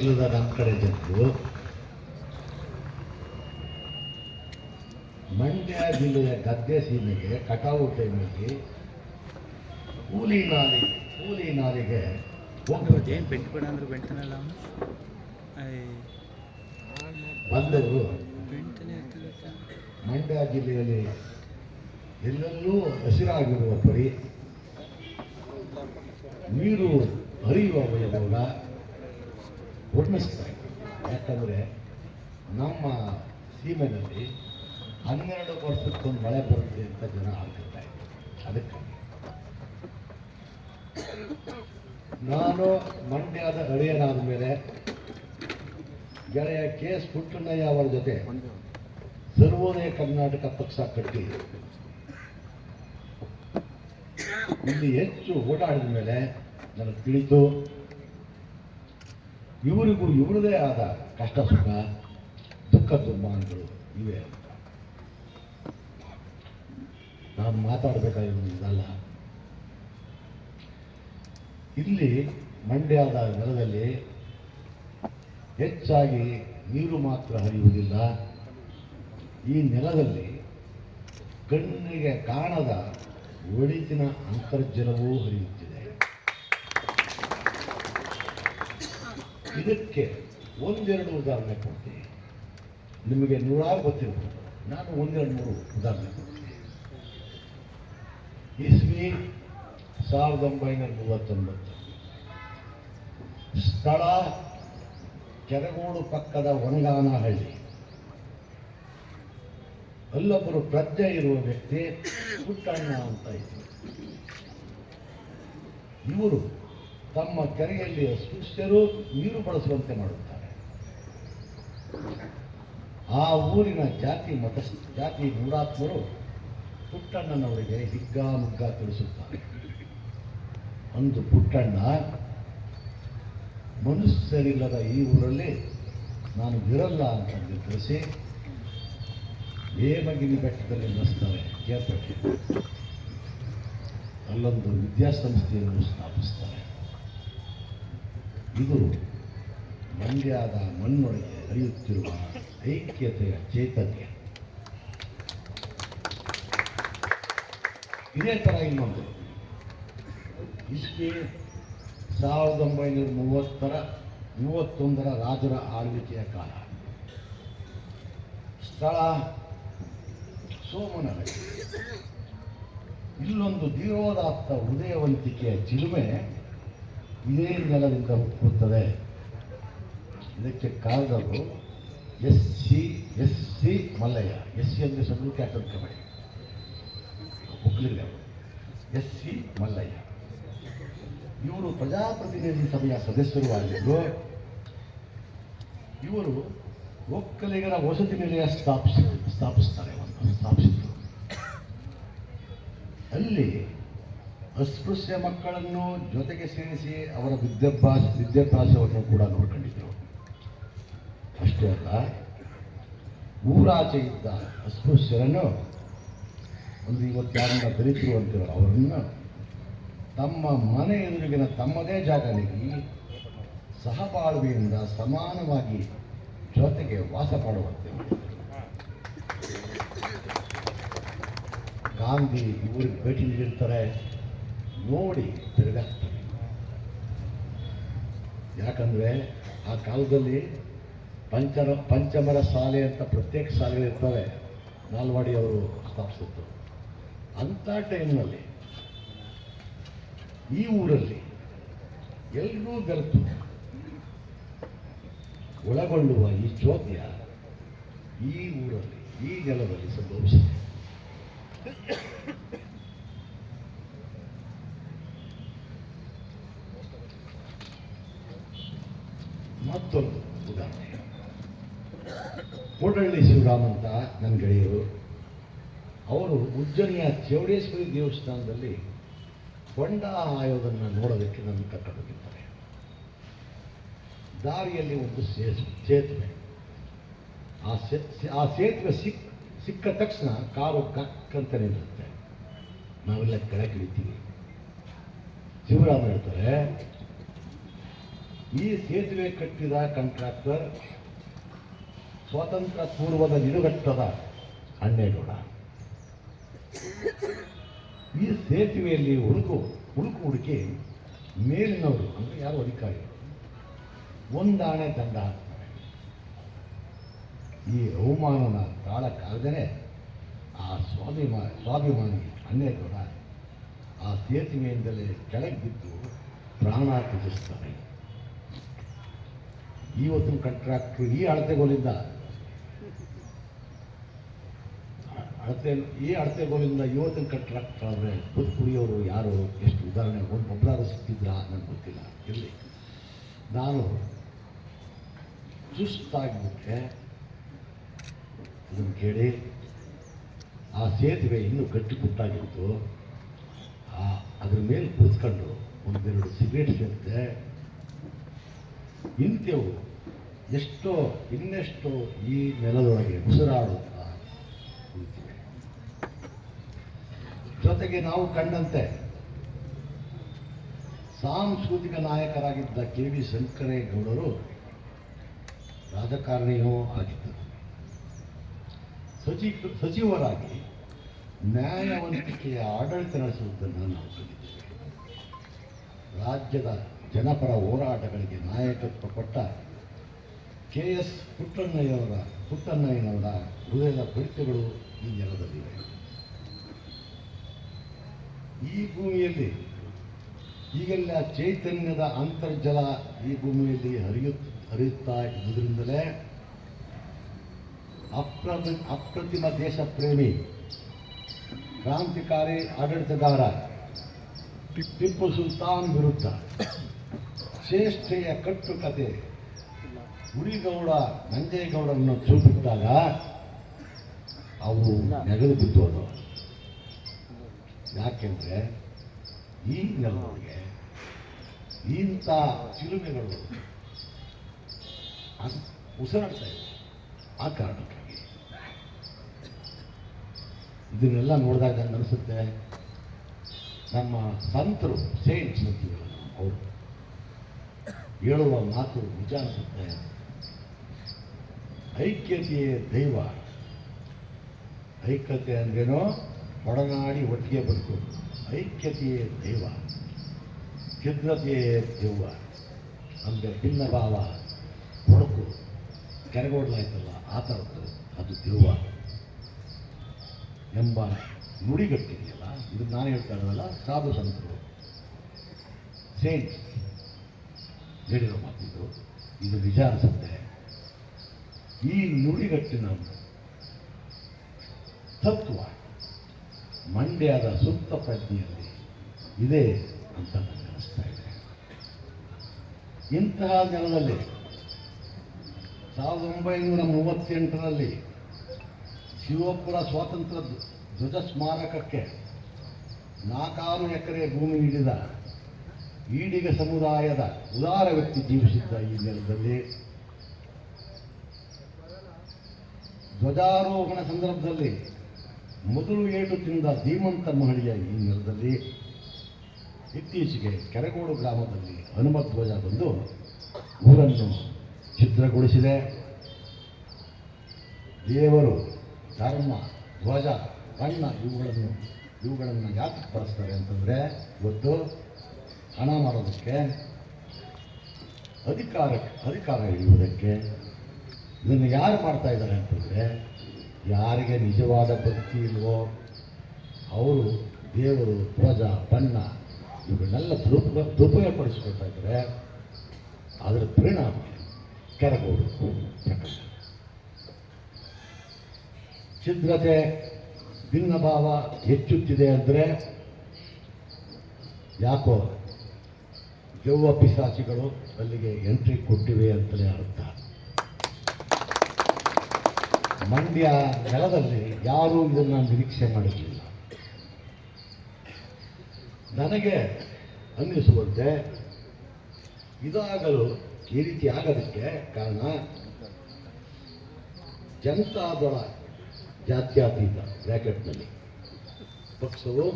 ಇಲ್ಲದ ನಮ್ಮ ಕಡೆ ಜನರು? ಮಂಡ್ಯ ಜಿಲ್ಲೆಯ ಗದ್ದೆ ಸೀಮೆಗೆ ಕಟಾವು ಟೈಮಲ್ಲಿ ಕೂಲಿ ನಾಲಿ ಕೂಲಿ ನಾಲಿಗೆ ಅಂದ್ರೆ ಬೆಂಟನಲ್ಲ ಅವನು? ಬಂದವರು ಮಂಡ್ಯ ಜಿಲ್ಲೆಯಲ್ಲಿ ಎಲ್ಲೆಲ್ಲೂ ಹಸಿರಾಗಿರುವ ಪರಿ ನೀರು ಹರಿಯುವ ವೈಭವ ವರ್ಣಿಸ್ತಾರೆ ಯಾಕಂದರೆ ನಮ್ಮ ಸೀಮೆನಲ್ಲಿ ಹನ್ನೆರಡು ವರ್ಷಕ್ಕೊಂದು ಮಳೆ ಬರುತ್ತೆ ಅಂತ ಜನ ಆಗ್ತಿರ್ತಾರೆ ಅದಕ್ಕೆ ನಾನು ಮಂಡ್ಯದ ಹಳೆಯನಾದ ಮೇಲೆ ಗೆಳೆಯ ಕೆ ಎಸ್ ಪುಟ್ಟಣ್ಣಯ್ಯ ಅವರ ಜೊತೆ ಸರ್ವೋದಯ ಕರ್ನಾಟಕ ಪಕ್ಷ ಕಟ್ಟಿ ಇಲ್ಲಿ ಹೆಚ್ಚು ಓಡಾಡಿದ ಮೇಲೆ ನನಗೆ ತಿಳಿತು ಇವರಿಗೂ ಇವರದೇ ಆದ ಕಷ್ಟ ಸುಖ, ದುಃಖ ದುರ್ಮಾನಗಳು ಇವೆ ಅಂತ. ನಾನು ಮಾತಾಡಬೇಕಾಗಿರೋದು ಇದಲ್ಲ. ಇಲ್ಲಿ ಮಂಡ್ಯದ ನೆಲದಲ್ಲಿ ಹೆಚ್ಚಾಗಿ ನೀರು ಮಾತ್ರ ಹರಿಯುವುದಿಲ್ಲ. ಈ ನೆಲದಲ್ಲಿ ಕಣ್ಣಿಗೆ ಕಾಣದ ಒಳಿತಿನ ಅಂತರ್ಜಲವೂ ಹರಿಯುತ್ತಿದೆ. ಇದಕ್ಕೆ ಒಂದೆರಡು ಉದಾಹರಣೆ ಕೊಡ್ತೀನಿ. ನಿಮಗೆ ನೂರಾರು ಗೊತ್ತಿರಬಹುದು ನಾನು ಒಂದೆರಡು ಮೂರು ಉದಾಹರಣೆ ಕೊಡ್ತೀನಿ. ಇಸ್ವಿ ಸಾವಿರದ ಒಂಬೈನೂರ ಮೂವತ್ತೊಂಬತ್ತು. ಸ್ಥಳ ಕೆರಗೋಡು ಪಕ್ಕದ ಒಂಗಾನಹಳ್ಳಿ ಅಲ್ಲೊಬ್ಬರು ಪ್ರಜ್ಞೆ ಇರುವ ವ್ಯಕ್ತಿ ಪುಟ್ಟಣ್ಣ ಅಂತ ಇದ್ರು ಇವರು ತಮ್ಮ ಕೆರೆಯಲ್ಲಿ ಅಸ್ಪೃಶ್ಯರು ನೀರು ಬಳಸುವಂತೆ ಮಾಡುತ್ತಾರೆ. ಆ ಊರಿನ ಜಾತಿ ಮತ ಜಾತಿ ಮೂಢಾತ್ಮರು ಪುಟ್ಟಣ್ಣನವರಿಗೆ ಹಿಗ್ಗಾಮುಗ್ಗ ತಿಳಿಸುತ್ತಾರೆ. ಅಂದು ಪುಟ್ಟಣ್ಣ, ಮನುಷ್ಯರಿಲ್ಲದ ಈ ಊರಲ್ಲಿ ನಾನು ಇರಲ್ಲ ಅಂತ ತಿಳಿಸಿ, ಹೇಮಗಿರಿ ಬೆಟ್ಟದಲ್ಲಿ ನಡೆಸ್ತಾರೆ ಕೇರ್ಪಟ್ಟೆ ಅಲ್ಲೊಂದು ವಿದ್ಯಾಸಂಸ್ಥೆಯನ್ನು ಸ್ಥಾಪಿಸ್ತಾರೆ. ಇದು ಮಂಡ್ಯದ ಮಣ್ಣೊಳಗೆ ಹರಿಯುತ್ತಿರುವ ಐಕ್ಯತೆಯ ಚೈತನ್ಯ. ಇದೇ ಥರ ಇನ್ನೊಂದು. ಇಷ್ಟೇ ಸಾವಿರದ ಒಂಬೈನೂರ ಮೂವತ್ತರ, ಮೂವತ್ತೊಂದರ ರಾಜರ ಆಳ್ವಿಕೆಯ ಕಾಲ. ಸ್ಥಳ ಸೋಮನ ಇಲ್ಲೊಂದು ಧೀರೋದಾತ್ತ ಹೃದಯವಂತಿಕೆಯ ಚಿಲುಮೆ ಇದೇ ನೆಲದಿಂದ ಹುಟ್ಟುತ್ತದೆ ಇದಕ್ಕೆ ಕಾರಣರು S C S C Mallayya. S C ಅಂದರೆ ಸಣ್ಣ cattle kabaddi. Vokkaliga S C Mallayya. ಇವರು ಪ್ರಜಾಪ್ರತಿನಿಧಿ ಸಭೆಯ ಸದಸ್ಯರು ಆಗಿದ್ದು, ಇವರು ಒಕ್ಕಲಿಗರ ವಸತಿ ನಿಲಯ ಸ್ಥಾಪಿಸಿ, ಸ್ಥಾಪಿಸ್ತಾರೆ ಸ್ಥಾಪಿಸಿದ್ರು. ಅಲ್ಲಿ ಅಸ್ಪೃಶ್ಯ ಮಕ್ಕಳನ್ನು ಜೊತೆಗೆ ಸೇರಿಸಿ ಅವರ ವಿದ್ಯಾಭ್ಯಾಸ, ವಿದ್ಯಾಭ್ಯಾಸವನ್ನು ಕೂಡ ನೋಡ್ಕೊಂಡಿದ್ರು. ಅಷ್ಟೇ ಅಲ್ಲ, ಊರಾಚೆ ಇದ್ದ ಅಸ್ಪೃಶ್ಯರನ್ನು ಒಂದು ಇವತ್ತು ಯಾರನ್ನ ದಲಿತರು ಅಂತೀರೋ ಅವರನ್ನು ತಮ್ಮ ಮನೆ ಎದುರಿಗಿನ ತಮ್ಮದೇ ಜಾಗ ನೀಡಿ ಸಹಬಾಳ್ವೆಯಿಂದ ಸಮಾನವಾಗಿ ಜೊತೆಗೆ ವಾಸ ಮಾಡುವಂತೆ ಗಾಂಧಿ ಊರಿಗೆ ಭೇಟಿ ನೀಡಿರ್ತಾರೆ. ನೋಡಿ ತಿರುಗಾಕ್ತಾರೆ ಯಾಕಂದ್ರೆ ಆ ಕಾಲದಲ್ಲಿ ಪಂಚರ, ಪಂಚಮರ ಶಾಲೆ ಅಂತ ಪ್ರತ್ಯೇಕ ಶಾಲೆಗಳಿರ್ತವೆ ನಾಲ್ವಾಡಿ ಅವರು ಸ್ಥಾಪಿಸಿದ್ದು. ಅಂಥ ಟೈಮ್ನಲ್ಲಿ ಈ ಊರಲ್ಲಿ ಎಲ್ಲರೂ ಬೆರೆತು ಒಳಗೊಳ್ಳುವ ಈ ಚೋದ್ಯ ಈ ಊರಲ್ಲಿ, ಈ ನೆಲದಲ್ಲಿ ಸಂಭವಿಸಿದೆ. ಮತ್ತೊಂದು ಉದಾಹರಣೆ. ಕೋಟಹಳ್ಳಿ ಶಿವರಾಮ್ ಅಂತ ನನ್ನ ಗೆಳೆಯರು, ಅವರು ಉಜ್ಜನಿಯ ಚೌಡೇಶ್ವರಿ ದೇವಸ್ಥಾನದಲ್ಲಿ ಹೊಂಡ ಆಯೋದನ್ನು ನೋಡೋದಕ್ಕೆ ನನ್ನ ಕರ್ಕೊಂಡೋಗಿದ್ದಾರೆ ದಾರಿಯಲ್ಲಿ ಒಂದು ಸೇತುವೆ. ಆ ಆ ಸೇತುವೆ ಸಿಕ್, ಸಿಕ್ಕ ತಕ್ಷಣ ಕಾರು ಕಕ್ಕಂತ ನಿಲ್ಲುತ್ತೆ ನಾವೆಲ್ಲ ಕೆಳಗಿಳಿತೀವಿ ಶಿವರಾಮ್ ಹೇಳ್ತಾರೆ ಈ ಸೇತುವೆ ಕಟ್ಟಿದ ಕಾಂಟ್ರಾಕ್ಟರ್ ಸ್ವಾತಂತ್ರ್ಯ ಪೂರ್ವದ ನಿಲುಗಟ್ಟದ ಅಣ್ಣೇಗೌಡ ಈ ಸೇತುವೆಯಲ್ಲಿ ಹುಡುಕು ಹುಡುಕು ಹುಡುಕಿ ಮೇಲಿನವರು, ಅಂದರೆ ಯಾರು ಅಧಿಕಾರಿ? ಒಂದಾಣೆ ದಂಡ ಹಾಕ್ತಾರೆ. ಈ ಅವಮಾನನ ತಾಳಕ್ಕಾಗದೇ ಆ ಸ್ವಾಭಿಮಾ, ಸ್ವಾಭಿಮಾನಿ ಅನ್ನೇಗೌಡ ಆ ಸೇತುವೆಯಿಂದಲೇ ಕೆಳಗೆ ಬಿದ್ದು ಪ್ರಾಣ ತ್ಯಜಿಸ್ತಾರೆ ಇವತ್ತಿನ ಕಾಂಟ್ರಾಕ್ಟ್ರು ಈ ಅಳತೆಗೋಲಿಂದ, ಅಳತೆ, ಈ ಅಳತೆಗೋಲಿಂದ ಇವತ್ತಿನ ಕಾಂಟ್ರಾಕ್ಟರ್ ಆದರೆ ಬದುಕು ಕುಡಿಯೋರು ಯಾರು? ಎಷ್ಟು ಉದಾಹರಣೆ, ಒಂದು ಒಬ್ಬರಾದ್ರು ಸಿಕ್ಕಿದ್ರಾ ನನಗೆ ಗೊತ್ತಿಲ್ಲ. ಇರಲಿ ನಾನು ಸುಸ್ತಾಗಿಬಿಟ್ಟೆ ಇದನ್ನು ಕೇಳಿ, ಆ ಸೇತುವೆ ಇನ್ನೂ ಗಟ್ಟಿಪುಟ್ಟಾಗಿತ್ತು ಆ, ಅದ್ರ ಮೇಲೆ ಕೂತ್ಕೊಂಡು ಒಂದೆರಡು ಸಿಗರೇಟ್ ಸೇರಿದೆ ಇಂಥವು ಎಷ್ಟೋ, ಇನ್ನೆಷ್ಟೋ ಈ ನೆಲದೊಳಗೆ ಉಸಿರಾಡುತ್ತಾ ನಿಂತಿವೆ ಜೊತೆಗೆ ನಾವು ಕಂಡಂತೆ, ಸಾಂಸ್ಕೃತಿಕ ನಾಯಕರಾಗಿದ್ದ ಕೆ ವಿ ಶಂಕರೇಗೌಡರು ರಾಜಕಾರಣಿಯೂ ಆಗಿದ್ದರು. ಸಚಿ ಸಚಿವರಾಗಿ ನ್ಯಾಯವಂತಿಕೆಯ ಆಡಳಿತ ನಡೆಸುವುದನ್ನು ನಾವು ಕಂಡಿದ್ದೇವೆ. ರಾಜ್ಯದ ಜನಪರ ಹೋರಾಟಗಳಿಗೆ ನಾಯಕತ್ವ ಕೊಟ್ಟ ಕೆ ಎಸ್ ಪುಟ್ಟಣ್ಣಯ್ಯವರ, ಪುಟ್ಟಣ್ಣಯ್ಯನವರ ಹೃದಯದ ಪರಿಚಯಗಳು ಈ ನೆಲದಲ್ಲಿವೆ. ಈ ಭೂಮಿಯಲ್ಲಿ ಈಗೆಲ್ಲ ಚೈತನ್ಯದ ಅಂತರ್ಜಲ ಈ ಭೂಮಿಯಲ್ಲಿ ಹರಿಯು, ಹರಿಯುತ್ತಾ ಇದ್ದುದರಿಂದಲೇ ಅಪ್ರತಿ ಅಪ್ರತಿಮ ದೇಶ ಪ್ರೇಮಿ ಕ್ರಾಂತಿಕಾರಿ ಆಡಳಿತಗಾರ ಟಿಪ್ಪು ಸುಲ್ತಾನ್ ವಿರುದ್ಧ ಶ್ರೇಷ್ಠೆಯ ಕಟ್ಟುಕತೆ. ಉರಿಗೌಡ ನಂಜೇಗೌಡರನ್ನು ಚೂಪಿಟ್ಟಾಗ ಅವು ಬಿದ್ದು ಬಿದ್ದೋದು ಯಾಕೆಂದ್ರೆ ಈ ನೆಲದೊಳಗೆ ಇಂಥ ಚಿಲುಮೆಗಳು ಉಸಿರಾಡ್ತಾ ಇವೆ. ಆ ಕಾರಣಕ್ಕಾಗಿ. ಇದನ್ನೆಲ್ಲ ನೋಡಿದಾಗ ನಂಗೆ ಅನಿಸುತ್ತೆ ನಮ್ಮ ಸಂತರು ಸೇಂಟ್ಸ್ ಅಂತೀವಿ ಅವರು ಹೇಳುವ ಮಾತು ನಿಜ ಅನಿಸುತ್ತೆ. ಐಕ್ಯತೆಯೇ ದೈವ. ಐಕ್ಯತೆ ಅಂದ್ರೇನೋ? ಒಡನಾಡಿ ಒಟ್ಟಿಗೆ ಬದುಕೋದು ಐಕ್ಯತೆಯೇ ದೈವ. ಛಿದ್ರತೆಯೇ ದೈವ. ಅಂದರೆ ಭಿನ್ನ ಭಾವ. ಹೊಡಕು ಕೆರಗೋಡ್ಲಾಯ್ತಲ್ಲ, ಆ ಥರದ್ದು. ಅದು ದೆವ್ವ ಎಂಬ ನುಡಿಗಟ್ಟಿದೆಯಲ್ಲ? ಇದು ನಾನು ಹೇಳ್ತಾ ಇರೋದಲ್ಲ, ಸಾಧು ಸಂತರು. ಸೇಂಟ್ಸ್ ಹೇಳಿರೋ ಮಾತಿದ್ದು. ಇದು ನಿಜ ಅನಿಸುತ್ತೆ. ಈ ನುಡಿಗಟ್ಟಿನ ತತ್ವ ಮಂಡ್ಯದ ಸುಪ್ತ ಪ್ರಜ್ಞೆಯಲ್ಲಿ ಇದೆ ಅಂತ ನನಗೆ ಅನಿಸ್ತಾ ಇದೆ. ಇಂತಹ ನೆಲದಲ್ಲಿ ಸಾವಿರದ ಒಂಬೈನೂರ ಮೂವತ್ತೆಂಟರಲ್ಲಿ ಶಿವಪುರ ಸ್ವಾತಂತ್ರ್ಯ ಧ್ವಜ ಸ್ಮಾರಕಕ್ಕೆ ನಾಲ್ಕಾರು ಎಕರೆ ಭೂಮಿ ನೀಡಿದ ಈಡಿಗ ಸಮುದಾಯದ ಉದಾರ ವ್ಯಕ್ತಿ ಜೀವಿಸಿದ್ದ ಈ ನೆಲದಲ್ಲಿ ಧ್ವಜಾರೋಹಣ ಸಂದರ್ಭದಲ್ಲಿ ಮೊದಲು ಏಟು ತಿಂದ ಧೀಮಂತ ಮಹಡಿಯ ಈ ನೆಲದಲ್ಲಿ ಇತ್ತೀಚೆಗೆ ಕೆರಗೋಡು ಗ್ರಾಮದಲ್ಲಿ ಹನುಮ ಧ್ವಜ ಬಂದು ಊರನ್ನು ಛಿದ್ರಗೊಳಿಸಿದೆ. ದೇವರು, ಧರ್ಮ, ಧ್ವಜ, ಬಣ್ಣ ಇವುಗಳನ್ನು ಇವುಗಳನ್ನು ಯಾಕೆ ಬಳಸ್ತಾರೆ ಅಂತಂದರೆ, ಇವತ್ತು ಹಣ ಮಾಡೋದಕ್ಕೆ ಅಧಿಕಾರಕ್ಕೆ ಅಧಿಕಾರ ಹಿಡಿಯುವುದಕ್ಕೆ ಇದನ್ನು ಯಾರು ಮಾಡ್ತಾ ಇದ್ದಾರೆ ಅಂತಂದರೆ, ಯಾರಿಗೆ ನಿಜವಾದ ಭಕ್ತಿ ಇಲ್ವೋ, ಅವರು ದೇವರು ಧ್ವಜ ಬಣ್ಣ ಇವುಗಳನ್ನೆಲ್ಲ ದುರುಪ, ದುರುಪಯೋಗಪಡಿಸ್ಕೊಳ್ತಾ ಇದ್ದಾರೆ. ಅದರ ಪರಿಣಾಮ ಕೆರಗೋಡು. ಪ್ರಕಾಶ ಛಿದ್ರತೆ, ಭಿನ್ನಭಾವ ಹೆಚ್ಚುತ್ತಿದೆ ಅಂದರೆ ಯಾಕೋ ದೆವ್ವ ಪಿಸಾಚಿಗಳು ಅಲ್ಲಿಗೆ ಎಂಟ್ರಿ ಕೊಟ್ಟಿವೆ ಅಂತಲೇ ಅರ್ಥ. ಮಂಡ್ಯ ನೆಲದಲ್ಲಿ ಯಾರೂ ಇದನ್ನು ನಿರೀಕ್ಷೆ ಮಾಡಿರಲಿಲ್ಲ. ನನಗೆ ಅನ್ನಿಸುವಂತೆ ಇದಾಗಲು ಈ ರೀತಿ ಆಗೋದಕ್ಕೆ ಕಾರಣ ಜನತಾದಳ ಜಾತ್ಯತೀತ ಬ್ರ್ಯಾಕೆಟ್ನಲ್ಲಿ ಪಕ್ಷವು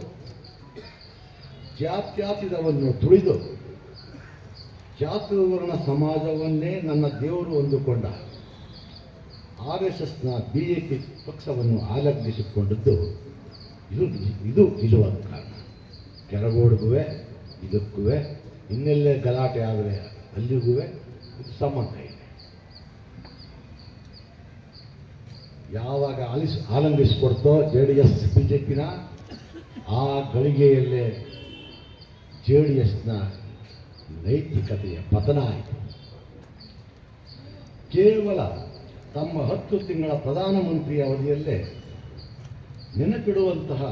ಜಾತ್ಯತೀತವನ್ನು ತುಳಿದು ಚಾತುರ್ವರ್ಣ ಸಮಾಜವನ್ನೇ ನನ್ನ ದೇವರು ಹೊಂದಿಕೊಂಡ ಆರ್ ಎಸ್ ಎಸ್ನ ಬಿ ಜೆ ಪಿ ಪಕ್ಷವನ್ನು ಆಲಗ್ನಿಸಿಕೊಂಡದ್ದು ಇದು ಇದು ನಿಜವಾದ ಕಾರಣ. ಕೆರಗೋಡಿಗೂ ಇದಕ್ಕೂ ಇನ್ನೆಲ್ಲೇ ಗಲಾಟೆ ಆದರೆ ಅಲ್ಲಿಗೂ ಇದು ಸಂಬಂಧ ಇದೆ. ಯಾವಾಗ ಆಲಿಸ್, ಆಲಂಬಿಸಿಕೊಡ್ತೋ J D S B J ಪಿನ ಆ ಗಳಿಗೆಯಲ್ಲೇ ಜೆ ಡಿ ಎಸ್ನ ನೈತಿಕತೆಯ ಪತನ ಆಯಿತು ಕೇವಲ ತಮ್ಮ ಹತ್ತು ತಿಂಗಳ ಪ್ರಧಾನಮಂತ್ರಿ ಅವಧಿಯಲ್ಲೇ ನೆನಪಿಡುವಂತಹ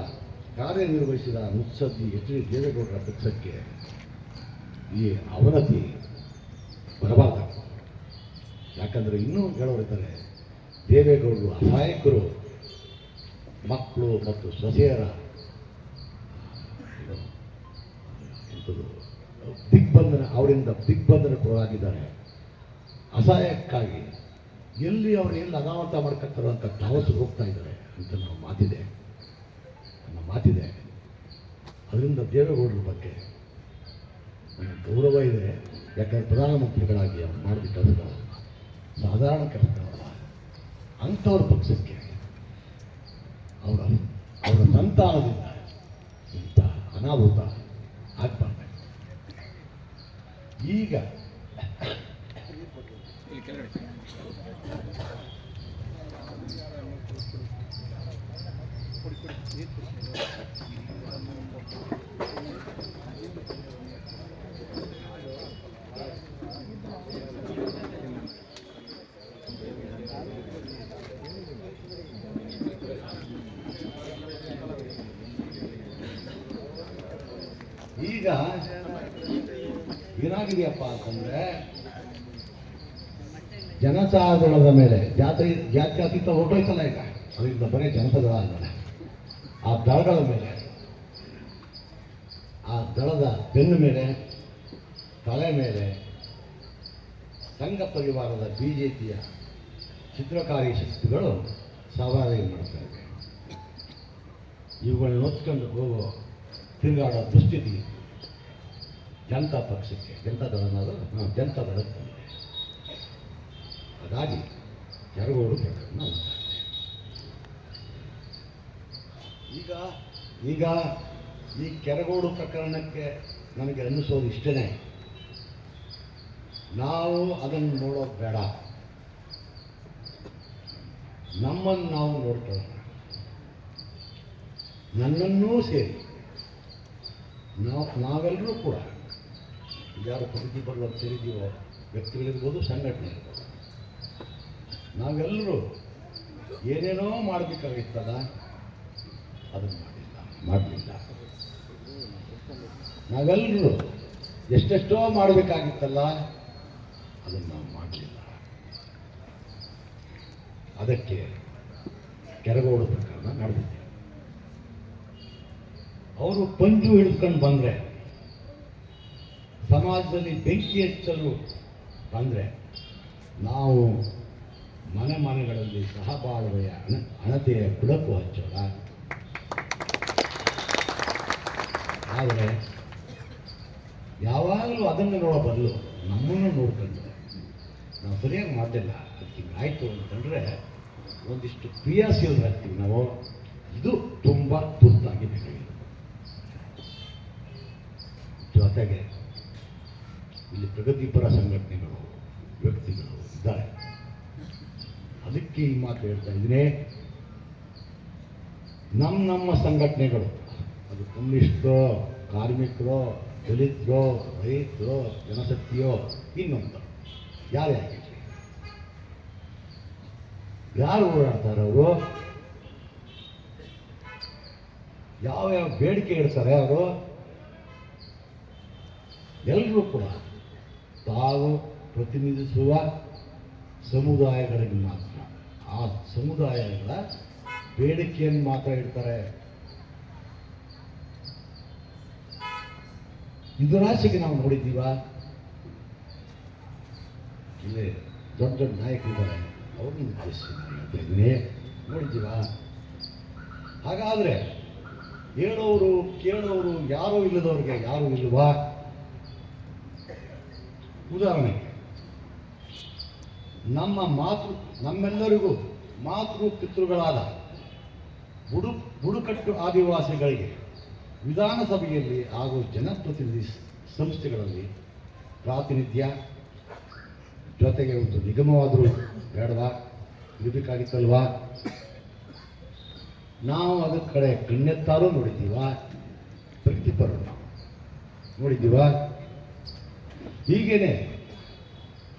ಕಾರ್ಯನಿರ್ವಹಿಸಿದ ಮುತ್ಸದ್ದಿ ಎಚ್ ಡಿ ದೇವೇಗೌಡರ ಪಕ್ಷಕ್ಕೆ ಈ ಅವನತಿ ಬರಬಾರ್ದ ಯಾಕಂದರೆ ಇನ್ನೂ ಹೇಳೋರಿದ್ದಾರೆ ದೇವೇಗೌಡರು ಅಸಹಾಯಕರು ಮಕ್ಕಳು ಮತ್ತು ಸೊಸೆಯರ ಎಂಥದ್ದು, ದಿಗ್ಬಂಧನ ಅವರಿಂದ ದಿಗ್ಬಂಧನಕ್ಕೊಳಗಾಗಿದ್ದಾರೆ ಅಸಹಾಯಕ್ಕಾಗಿ ಎಲ್ಲಿ ಅವರು ಎಲ್ಲಿ ಅನಾಹುತ ಮಾಡ್ಕೊಳ್ತಾರೋ ಅಂತ ಧಾವತ್ತು ಹೋಗ್ತಾ ಇದ್ದಾರೆ ಅಂತ ನಾವು ಮಾತಿದೆ. ನಮ್ಮ ಮಾತಿದೆ. ಅದರಿಂದ ದೇವೇಗೌಡರ ಬಗ್ಗೆ ನನಗೆ ಗೌರವ ಇದೆ. ಯಾಕಂದರೆ ಪ್ರಧಾನಮಂತ್ರಿಗಳಾಗಿ ಅವ್ರು ಮಾಡಿದ ಕೆಲಸ ಸಾಧಾರಣ ಕೆಲಸಗಳಲ್ಲ ಅಂಥವ್ರ ಪಕ್ಷಕ್ಕೆ ಅವರ ಅವರ ಸಂತಾನದಿಂದ ಇಂಥ ಅನಾಹುತ ಆಗ್ಬಾರ್ದು. ಈಗ ಏನಾಗಿದೆಯಪ್ಪ ಅಂತಂದ್ರೆ ಜನಸಾಗರದ ಮೇಲೆ ಜಾತಿ ಜಾತ್ಯಾತೀತ ಹೊರಟೋಯ್ತಲ್ಲ ಈಗ. ಅದರಿಂದ ಬರೀ ಜನಪದ ಅಂದರೆ ಆ ದಳಗಳ ಮೇಲೆ, ಆ ದಳದ ಬೆನ್ನು ಮೇಲೆ, ತಲೆ ಮೇಲೆ, ಸಂಘ ಪರಿವಾರದ ಬಿ ಜೆ ಪಿಯ ಚಿತ್ರಕಾರಿ ಶಕ್ತಿಗಳು ಸವಾರಿ ಮಾಡ್ತಾ ಇವೆ. ಇವುಗಳನ್ನ ಹೊತ್ಕೊಂಡು ಹೋಗೋ ತಿರುಗಾಡೋ ದುಸ್ಥಿತಿ ಜನತಾ ಪಕ್ಷಕ್ಕೆ, ಜನತಾ ದಳ ನಾವು ಜನತಾ ದಳಕ್ಕೆ ಬಂದಿದೆ ಹಾಗಾಗಿ ಕೆರಗೋಡು ಪ್ರಕರಣ ಈಗ ಈಗ ಈ ಕೆರಗೋಡು ಪ್ರಕರಣಕ್ಕೆ ನನಗೆ ಅನ್ನಿಸೋದು ಇಷ್ಟೇ ನಾವು ಅದನ್ನು ನೋಡೋದು ಬೇಡ. ನಮ್ಮನ್ನು ನಾವು ನೋಡ್ಕೊಳ್ಳೋಣ ನನ್ನನ್ನೂ ಸೇರಿ ನಾವು, ನಾವೆಲ್ಲರೂ ಕೂಡ ಯಾರು ಪ್ರತಿ ಬರಲು ಸೇರಿದ್ದೀವೋ ವ್ಯಕ್ತಿಗಳಿರ್ಬೋದು ಸಂಘಟನೆ ನಾವೆಲ್ಲರೂ ಏನೇನೋ ಮಾಡಬೇಕಾಗಿತ್ತಲ್ಲ, ಅದನ್ನು ಮಾಡಿಲ್ಲ, ಮಾಡಲಿಲ್ಲ. ನಾವೆಲ್ಲರೂ ಎಷ್ಟೆಷ್ಟೋ ಮಾಡಬೇಕಾಗಿತ್ತಲ್ಲ, ಅದನ್ನು ನಾವು ಮಾಡಲಿಲ್ಲ. ಅದಕ್ಕೆ ಕೆರಗೋಡು ಪ್ರಕರಣ ನಡೆದಿದೆ. ಅವರು ಪಂಜು ಹಿಡ್ಕೊಂಡು ಬಂದರೆ ಸಮಾಜದಲ್ಲಿ ಬೆಂಕಿ ಹಚ್ಚಲು ಬಂದರೆ ನಾವು ಮನೆ ಮನೆಗಳಲ್ಲಿ ಸಹಬಾಳ್ವೆಯ ಅಣ ಹಣತೆಯ ಕುಡಕು ಹಚ್ಚೋಣ ಆದರೆ ಯಾವಾಗಲೂ ಅದನ್ನು ನೋಡೋ ಬದಲು ನಮ್ಮನ್ನು ನೋಡ್ಕೊಂಡ್ರೆ. ನಾವು ಸರಿಯಾಗಿ ಮಾಡಲಿಲ್ಲ, ಅದಕ್ಕೆ ಆಯಿತು ಅಂತಂದರೆ ಒಂದಿಷ್ಟು ಕ್ರಿಯಾಶೀಲರಾಗ್ತೀವಿ ನಾವು. ಇದು ತುಂಬ ತುರ್ತಾಗಿ ಬೇಕಾಗಿದೆ ಜೊತೆಗೆ ಇಲ್ಲಿ ಪ್ರಗತಿಪರ ಸಂಘಟನೆಗಳು, ವ್ಯಕ್ತಿಗಳು ಇದ್ದಾರೆ. ಅದಕ್ಕೆ ಈ ಮಾತು ಹೇಳ್ತಾ ಇದ್ದೀನಿ. ನಮ್ಮ ನಮ್ಮ ಸಂಘಟನೆಗಳು, ಅದು ಕಮ್ಯುನಿಸ್ಟ್ರು, ಕಾರ್ಮಿಕರು, ದಲಿತರೋ, ರೈತರು, ಜನಶಕ್ತಿಯೋ ಇನ್ನೊಂದು ಯಾರೇ ಯಾರು ಓಡಾಡ್ತಾರೆ ಅವರು? ಯಾವ ಯಾವ ಬೇಡಿಕೆ ಇಡ್ತಾರೆ ಅವರು? ಎಲ್ಲರೂ ಕೂಡ ತಾವು ಪ್ರತಿನಿಧಿಸುವ ಸಮುದಾಯಗಳಿಗೆ ಮಾತ್ರ. ಆ ಸಮುದಾಯಗಳ ಬೇಡಿಕೆಯನ್ನು ಮಾತ್ರ ಇಡ್ತಾರೆ. ಇದರಾಶಿಗೆ ನಾವು ನೋಡಿದ್ದೀವ? ಇಲ್ಲಿ ದೊಡ್ಡ ದೊಡ್ಡ ನಾಯಕರಿದ್ದಾರೆ. ಅವ್ರನ್ನ ಉದ್ದೇಶಿಸಿ ನಾನು ಹೇಳ್ತಾ ಇದ್ದೀನಿ ನೋಡಿದ್ದೀವ? ಹಾಗಾದ್ರೆ, ಹೇಳೋರು, ಕೇಳೋರು ಯಾರೂ ಇಲ್ಲದವ್ರಿಗೆ ಯಾರೂ ಇಲ್ವಾ? ಉದಾಹರಣೆಗೆ ನಮ್ಮ ಮಾತೃ, ನಮ್ಮೆಲ್ಲರಿಗೂ ಮಾತೃ ಪಿತೃಗಳಾದ ಬುಡು, ಬುಡುಕಟ್ಟು ಆದಿವಾಸಿಗಳಿಗೆ ವಿಧಾನಸಭೆಯಲ್ಲಿ ಹಾಗೂ ಜನಪ್ರತಿನಿಧಿ ಸಂಸ್ಥೆಗಳಲ್ಲಿ ಪ್ರಾತಿನಿಧ್ಯ ಜೊತೆಗೆ ಒಂದು ನಿಗಮವಾದರೂ ಬೇಡವಾ? ಇರಬೇಕಾಗಿತ್ತಲ್ವಾ? ನಾವು ಅದರ ಕಡೆ ಕಣ್ಣೆತ್ತಾರೂ ನೋಡಿದ್ದೀವ? ಪ್ರಗತಿಪರರು ನಾವು ನೋಡಿದ್ದೀವ? ಹೀಗೇನೆ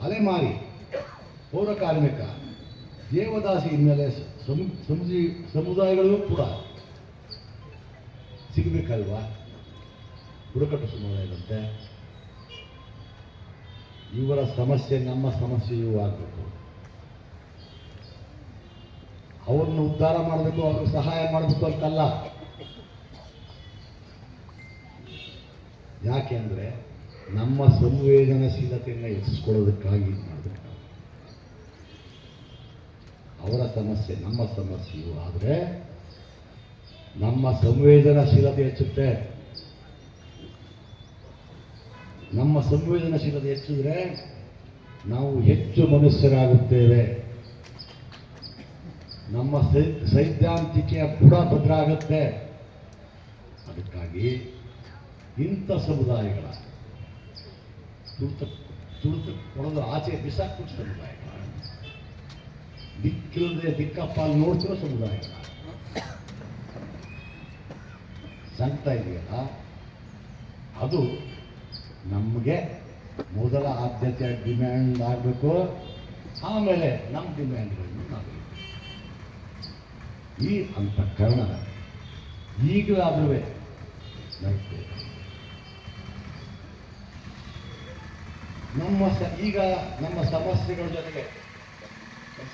ಅಲೆಮಾರಿ, ಪೌರ ಕಾರ್ಮಿಕ, ದೇವದಾಸಿ ಹಿನ್ನೆಲೆ ಸಮುದಾಯ ಸಮುದಾಯಗಳಿಗೂ ಕೂಡ ಸಿಗಬೇಕಲ್ವಾ? ಬುಡಕಟ್ಟು ಸಮುದಾಯದಂತೆ. ಇವರ ಸಮಸ್ಯೆ ನಮ್ಮ ಸಮಸ್ಯೆಯೂ ಆಗಬೇಕು. ಅವ್ರನ್ನ ಉದ್ಧಾರ ಮಾಡಬೇಕು, ಅವ್ರಿಗೆ ಸಹಾಯ ಮಾಡಬೇಕು ಅಂತಲ್ಲ. ಯಾಕೆ ಅಂದರೆ ನಮ್ಮ ಸಂವೇದನಶೀಲತೆಯನ್ನು ಹೆಚ್ಚಿಸ್ಕೊಳ್ಳೋದಕ್ಕಾಗಿ ಅವರ ಸಮಸ್ಯೆ, ನಮ್ಮ ಸಮಸ್ಯೆಯು ಆದರೆ ನಮ್ಮ ಸಂವೇದನಶೀಲತೆ ಹೆಚ್ಚುತ್ತೆ. ನಮ್ಮ ಸಂವೇದನಶೀಲತೆ ಹೆಚ್ಚಿದ್ರೆ ನಾವು ಹೆಚ್ಚು ಮನುಷ್ಯರಾಗುತ್ತೇವೆ. ನಮ್ಮ ಸೈದ್ಧಾಂತಿಕೆಯ ಬುಡ ಭದ್ರಾಗುತ್ತೆ. ಅದಕ್ಕಾಗಿ ಇಂಥ ಸಮುದಾಯಗಳ ತುರ್ತು ತುರ್ತು ಕೊಡೋದು ಆಚೆ ಬಿಸಾಕ್ಬಿಟ್ಟು ಸಮುದಾಯ. ದಿಕ್ಕಿಲ್ಲದೆ ದಿಕ್ಕಪ್ಪ ಅಲ್ಲಿ ನೋಡ್ತಿರೋ ಸಮುದಾಯ. ಸಂತ ಇದೆಯಲ್ಲ? ಅದು ನಮಗೆ ಮೊದಲ ಆದ್ಯತೆ ಡಿಮ್ಯಾಂಡ್ ಆಗಬೇಕು. ಆಮೇಲೆ ನಮ್ಮ ಡಿಮ್ಯಾಂಡ್ಗಳನ್ನು ನಾವು ಈ ಅಂತಃಕರಣ ಈಗಲಾದರೂ ನಡೀತೇವೆ. ನಮ್ಮ ಸ, ಈಗ ನಮ್ಮ ಸಮಸ್ಯೆಗಳ ಜೊತೆಗೆ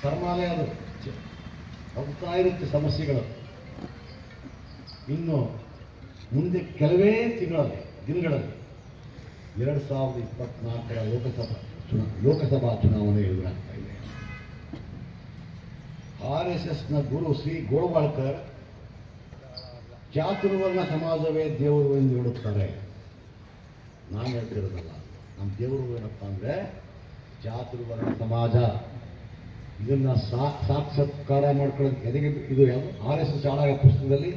ಸರ್ಮಾಲಯ ಅದು ಹೋಗ್ತಾ ಇರುತ್ತೆ ಸಮಸ್ಯೆಗಳು. ಇನ್ನು ಮುಂದೆ ಕೆಲವೇ ತಿಂಗಳಲ್ಲಿ, ದಿನಗಳಲ್ಲಿ, ಎರಡು ಸಾವಿರದ ಇಪ್ಪತ್ನಾಲ್ಕರ ಲೋಕಸಭಾ ಚುನಾ, ಲೋಕಸಭಾ ಚುನಾವಣೆ ಎದುರಾಗ್ತಾ ಇದೆ. ಆರ್ ಎಸ್ ಎಸ್ನ ಗುರು ಶ್ರೀ ಗೋಳ್ವಾಳ್ಕರ್ ಚಾತುರ್ವರ್ಣ ಸಮಾಜವೇ ದೇವರು ಎಂದು ಹೇಳುತ್ತಾರೆ. ನಾನು ಹೇಳ್ತಿರೋದಲ್ಲ. ನಮ್ಮ ದೇವರು ಏನಪ್ಪ ಅಂದರೆ ಚಾತುರ್ವರ್ಣ ಸಮಾಜ, ಇದನ್ನ ಸಾಕ್ ಸಾಕ್ಷಾತ್ಕಾರ ಮಾಡ್ಕೊಳ್ಳೋದು ಎದೆಗೆ ಇದು ಆರ್ ಎಸ್ ಎಸ್ ಆಳಾಗ ಪುಸ್ತಕದಲ್ಲಿ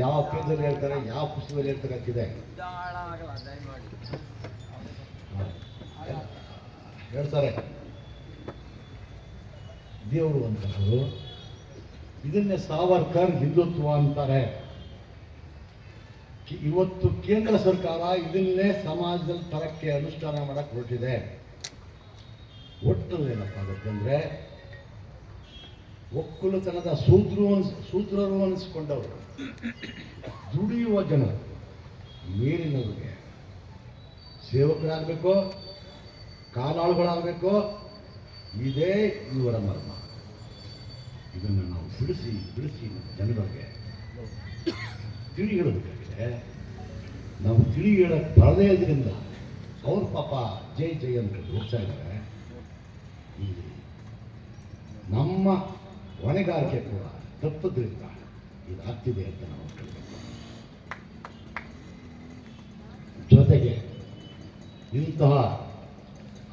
ಯಾವ ಪೇಜಲ್ಲಿ ಹೇಳ್ತಾರೆ, ಯಾವ ಪುಸ್ತಕದಲ್ಲಿ ಹೇಳ್ತಾರೆ ಅಂತಿದೆ. ಹೇಳ್ತಾರೆ. ದೇವರು ಅಂತವರು ಇದನ್ನೇ ಸಾವರ್ಕರ್ ಹಿಂದುತ್ವ ಅಂತಾರೆ. ಇವತ್ತು ಕೇಂದ್ರ ಸರ್ಕಾರ ಇದನ್ನೇ ಸಮಾಜದಲ್ಲಿ ತರಕ್ಕೆ ಅನುಷ್ಠಾನ ಮಾಡಕ್ಕೆ ಹೊರಟಿದೆ. ಒಟ್ಟು ಏನಪ್ಪ ಆಗುತ್ತಂದ್ರೆ ಒಕ್ಕಲುತನದ ಸೂದ್ರು ಅನ್ಸ್ ಸೂತ್ರರು ಅನಿಸ್ಕೊಂಡವರು, ದುಡಿಯುವ ಜನರು ಮೇಲಿನವರಿಗೆ ಸೇವಕರಾಗಬೇಕು, ಕಾಲಾಳುಗಳಾಗಬೇಕು, ಇದೇ ಇವರ ಮರ್ಮ. ಇದನ್ನು ನಾವು ಬಿಡಿಸಿ ಬಿಡಿಸಿ ಜನರಿಗೆ ತಿಳಿ ಹೇಳಬೇಕಾಗಿದೆ ನಾವು ತಿಳಿ ಹೇಳಕ್ಕೆ ಬರದೇ ಇದರಿಂದ ಅವ್ರ ಪಾಪ ಜೈ ಜೈ ಅಂತ ಹೋಗ್ತಾ ಇದ್ದಾರೆ ಈ ನಮ್ಮ ಹೊಣೆಗಾರಿಕೆ ಕೂಡ ತಪ್ಪದ್ರಿಂದ ಇದಾಗ್ತಿದೆ ಅಂತ ನಾವು. ಜೊತೆಗೆ ಇಂತಹ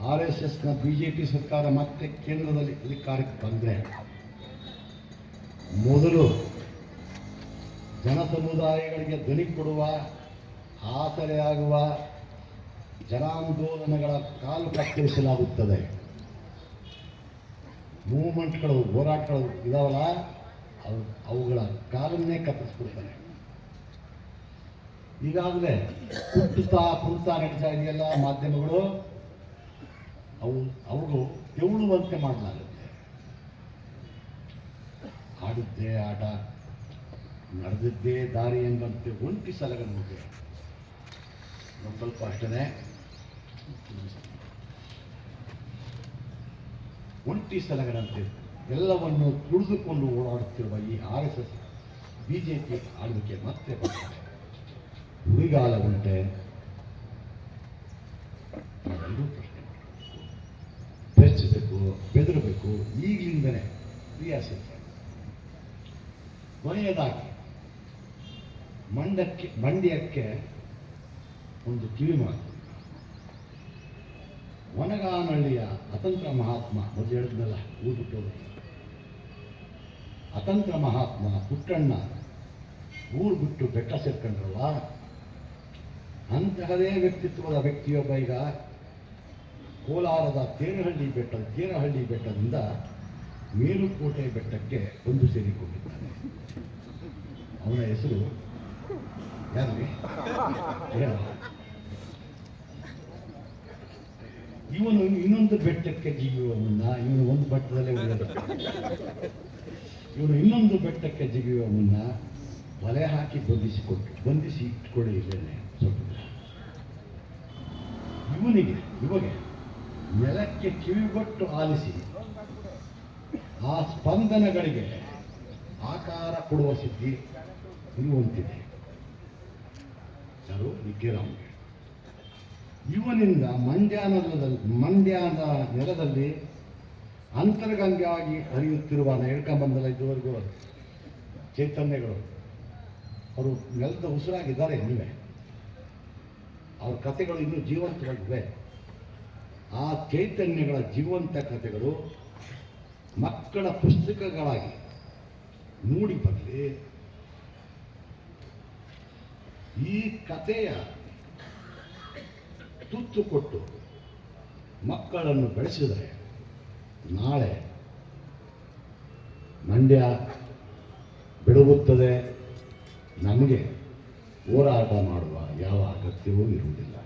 ಆರ್ ಎಸ್ ಎಸ್ನ ಬಿ ಜೆ ಪಿ ಸರ್ಕಾರ ಮತ್ತೆ ಕೇಂದ್ರದಲ್ಲಿ ಅಧಿಕಾರಕ್ಕೆ ಬಂದರೆ ಮೊದಲು ಜನ ಸಮುದಾಯಗಳಿಗೆ ಧ್ವನಿ ಕೊಡುವ ಆಸರೆಯಾಗುವ ಜನಾಂದೋಲನಗಳ ಕಾಲು ಕತ್ತರಿಸಲಾಗುತ್ತದೆ. ಮೂವ್ಮೆಂಟ್ಗಳು, ಹೋರಾಟಗಳು ಇದಾವಲ್ಲ, ಅವು, ಅವುಗಳ ಕಾಲನ್ನೇ ಕತ್ತರಿಸ್ಬಿಡ್ತಾರೆ ಈಗಾಗಲೇ ಕುಟ್ಟುತ್ತಾ ಕುಂತಾ ನಡೀತಾ ಇದೆಯಲ್ಲ ಮಾಧ್ಯಮಗಳು, ಅವು ಅವರು ತೆವಳುವಂತೆ ಮಾಡಲಾಗುತ್ತೆ. ಆಡುತ್ತೆ ಆಟ ನಡೆದಿದ್ದೇ ದಾರಿ ಎಂಬಂತೆ ಒಂಟಿ ಸಲಗನ್ನುತ್ತೆ ಒಂದು ಸ್ವಲ್ಪ ಅಷ್ಟೇ ಒಂಟಿ ಸಲಗನಂತೆ ಎಲ್ಲವನ್ನು ತುಳಿದುಕೊಂಡು ಓಡಾಡುತ್ತಿರುವ ಈ ಆರ್ ಎಸ್ ಎಸ್ ಬಿಜೆಪಿ ಆಳ್ವಿಕೆ ಮತ್ತೆ ಬರ್ತದೆ ಉಳಿಗಾಲ ಉಂಟೆ. ಪ್ರಶ್ನೆ ಬೆಚ್ಚಬೇಕು, ಬೆದರಬೇಕು, ಈಗಲಿಂದನೇ ಕೊನೆಯದಾಗಿ ಮಂಡಕ್ಕೆ ಮಂಡ್ಯಕ್ಕೆ ಒಂದು ಕಿವಿಮಾತು. ಒನಗಾನಹಳ್ಳಿಯ ಅತಂತ್ರ ಮಹಾತ್ಮ, ಮೊದಲು ಹೇಳಿದ್ನಲ್ಲ ಊರು ಅತಂತ್ರ ಮಹಾತ್ಮ, ಪುಟ್ಟಣ್ಣ ಊರು ಬಿಟ್ಟು ಬೆಟ್ಟ ಸೇರ್ಕೊಂಡ್ರಲ್ಲ ಅಂತಹದೇ ವ್ಯಕ್ತಿತ್ವದ ವ್ಯಕ್ತಿಯೊಬ್ಬ ಈಗ ಕೋಲಾರದ ತೇರಹಳ್ಳಿ ಬೆಟ್ಟ ತೇರಹಳ್ಳಿ ಬೆಟ್ಟದಿಂದ ಮೇಲುಕೋಟೆ ಬೆಟ್ಟಕ್ಕೆ ಒಂದು ಸೇರಿಕೊಂಡಿದ್ದಾನೆ. ಅವನ ಹೆಸರು ಇವನು ಇನ್ನೊಂದು ಬೆಟ್ಟಕ್ಕೆ ಜಿಗಿಯುವ ಮುನ್ನ ಇವನು ಒಂದು ಬೆಟ್ಟದಲ್ಲೇ ಇವನು ಇನ್ನೊಂದು ಬೆಟ್ಟಕ್ಕೆ ಜಿಗಿಯುವ ಮುನ್ನ ಬಲೆ ಹಾಕಿ ಬಂಧಿಸಿಕೊಟ್ಟು ಬಂಧಿಸಿ ಇಟ್ಕೊಳ್ಳಿ ಇದ್ದೇನೆ. ಸ್ವಲ್ಪ. ಇವನಿಗೆ, ಇವಾಗ ನೆಲಕ್ಕೆ ಕಿವಿಗೊಟ್ಟು ಆಲಿಸಿ, ಆ ಸ್ಪಂದನಗಳಿಗೆ ಆಕಾರ ಕೊಡುವ ಸಿದ್ಧಿ ಇರುವಂತಿದೆ. ಯಾರು ವಿದ್ಯರಾಮ್ಗೆ ಇವನಿಂದ ಮಂಡ್ಯ ನೆಲದಲ್ಲಿ ಮಂಡ್ಯದ ನೆಲದಲ್ಲಿ ಅಂತರ್ಗಂಗೆಯಾಗಿ ಹರಿಯುತ್ತಿರುವ ಹೇಳ್ಕೊಂಬಂದಲ್ಲ ಇದುವರೆಗೂ ಚೈತನ್ಯಗಳು. ಅವರು ನೆಲದ ಉಸಿರಾಗಿದ್ದಾರೆ ನೀವೇ ಅವ್ರ ಕಥೆಗಳು ಇನ್ನೂ ಜೀವಂತವಾಗಿವೆ. ಆ ಚೈತನ್ಯಗಳ ಜೀವಂತ ಕಥೆಗಳು ಮಕ್ಕಳ ಪುಸ್ತಕಗಳಾಗಿ ಮೂಡಿ ಬರಲಿ ಈ ಕಥೆಯ ತುತ್ತು ಕೊಟ್ಟು ಮಕ್ಕಳನ್ನು ಬೆಳೆಸಿದರೆ ನಾಳೆ ಮಂಡ್ಯ ಬೆಳಗುತ್ತದೆ. ನಮಗೆ ಹೋರಾಟ ಮಾಡುವ ಯಾವ ಅಗತ್ಯವೂ ಇರುವುದಿಲ್ಲ.